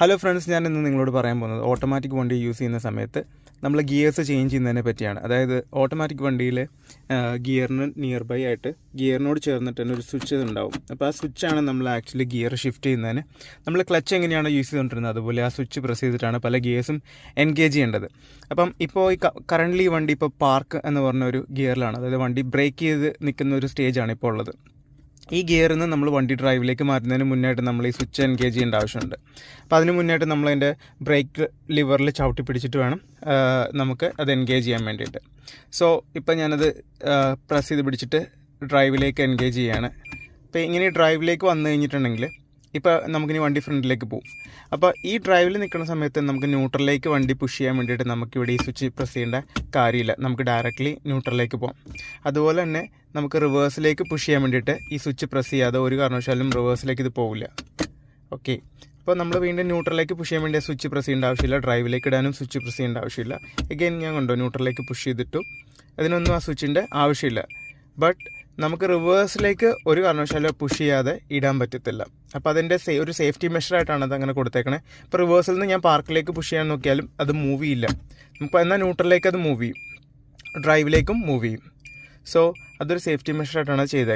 Hello friends ഞാൻ ഇന്ന് നിങ്ങളോട് പറയാൻ പോകുന്നത് ഓട്ടോമാറ്റിക് വണ്ടി യൂസ് ചെയ്യുന്ന സമയത്ത് നമ്മൾ ഗിയേഴ്സ് ചേഞ്ച് ചെയ്യുന്നതിനെ പറ്റിയാണ്. അതായത് ഓട്ടോമാറ്റിക് വണ്ടിയിൽ ഗിയറിന് നിയർ ബൈ ആയിട്ട് ഗിയറിനോട് ചേർന്നിട്ട് തന്നെ ഒരു സ്വിച്ച് ഉണ്ടാവും അപ്പോൾ ആ സ്വിച്ചാണ് നമ്മൾ ആക്ച്വലി ഗിയർ ഷിഫ്റ്റ് ചെയ്യുന്നതിന്. നമ്മൾ ക്ലച്ച് എങ്ങനെയാണ് യൂസ് ചെയ്തുകൊണ്ടിരുന്നത് അതുപോലെ ആ സ്വിച്ച് പ്രസ് ചെയ്തിട്ടാണ് പല ഗിയേഴ്സും എൻഗേജ് ചെയ്യേണ്ടത്. അപ്പം ഇപ്പോൾ ഈ കറന്റ്ലി വണ്ടി ഇപ്പോൾ പാർക്ക് എന്ന് പറഞ്ഞ ഒരു ഗിയറിലാണ് അതായത് വണ്ടി ബ്രേക്ക് ചെയ്ത് നിൽക്കുന്ന ഒരു സ്റ്റേജാണ് ഇപ്പോൾ ഉള്ളത്. ഈ ഗിയറിൽ നിന്ന് നമ്മൾ വണ്ടി ഡ്രൈവിലേക്ക് മാറ്റുന്നതിന് മുന്നായിട്ട് നമ്മൾ ഈ സ്വിച്ച് എൻഗേജ് ചെയ്യേണ്ട ആവശ്യമുണ്ട്. അപ്പോൾ അതിന് മുന്നായിട്ട് നമ്മൾ അതിന്റെ ബ്രേക്ക് ലിവറിൽ ചവിട്ടി പിടിച്ചിട്ട് വേണം നമുക്ക് അത് എൻഗേജ് ചെയ്യാൻ വേണ്ടിയിട്ട്. സോ ഇപ്പം ഞാനത് പ്രസ് ചെയ്ത് പിടിച്ചിട്ട് ഡ്രൈവിലേക്ക് എൻഗേജ് ചെയ്യാണ്. അപ്പോൾ ഇങ്ങനെ ഡ്രൈവിലേക്ക് വന്നു കഴിഞ്ഞിട്ടുണ്ടെങ്കിൽ ഇപ്പോൾ നമുക്കിനി വണ്ടി ഫ്രണ്ടിലേക്ക് പോകും അപ്പോൾ ഈ ഡ്രൈവിൽ നിൽക്കുന്ന സമയത്ത് നമുക്ക് ന്യൂട്രലിലേക്ക് വണ്ടി പുഷ് ചെയ്യാൻ വേണ്ടിയിട്ട് നമുക്കിവിടെ ഈ സ്വിച്ച് പ്രസ് ചെയ്യേണ്ട കാര്യമില്ല. നമുക്ക് ഡയറക്റ്റ്ലി ന്യൂട്രലിലേക്ക് പോകാം അതുപോലെ തന്നെ നമുക്ക് റിവേഴ്സിലേക്ക് പുഷ് ചെയ്യാൻ വേണ്ടിയിട്ട് ഈ സ്വിച്ച് പ്രസ് ചെയ്യാതെ ഒരു കാരണവശാലും റിവേഴ്സിലേക്ക് ഇത് പോകില്ല ഓക്കെ അപ്പോൾ നമ്മൾ വീണ്ടും ന്യൂട്രലിലേക്ക് പുഷ് ചെയ്യാൻ വേണ്ടി സ്വിച്ച് പ്രസ് ചെയ്യേണ്ട ആവശ്യമില്ല. ഡ്രൈവിലേക്ക് ഇടാനും സ്വിച്ച് പ്രസ് ചെയ്യേണ്ട ആവശ്യമില്ല. എഗെയിൻ ഞാൻ കണ്ടോ ന്യൂട്രലിലേക്ക് പുഷ് ചെയ്തിട്ടു. അതിനൊന്നും ആ സ്വിച്ചിന്റെ ആവശ്യമില്ല. ബട്ട് നമുക്ക് റിവേഴ്സിലേക്ക് ഒരു കാരണവശാലും പുഷ് ചെയ്യാതെ ഇടാൻ പറ്റത്തില്ല. അപ്പോൾ അതിന്റെ സേ ഒരു സേഫ്റ്റി മെഷറായിട്ടാണ് അത് അങ്ങനെ കൊടുത്തേക്കണേ. ഇപ്പോൾ റിവേഴ്സിൽ നിന്ന് ഞാൻ പാർക്കിലേക്ക് പുഷ് ചെയ്യാൻ നോക്കിയാലും അത് മൂവ് ചെയ്യില്ല. നമുക്ക് എന്നാൽ ന്യൂട്രലിലേക്ക് അത് മൂവ് ചെയ്യും? ഡ്രൈവിലേക്കും മൂവ് ചെയ്യും. സോ അതൊരു സേഫ്റ്റി മെഷറായിട്ടാണ് ചെയ്തേക്കുന്നത്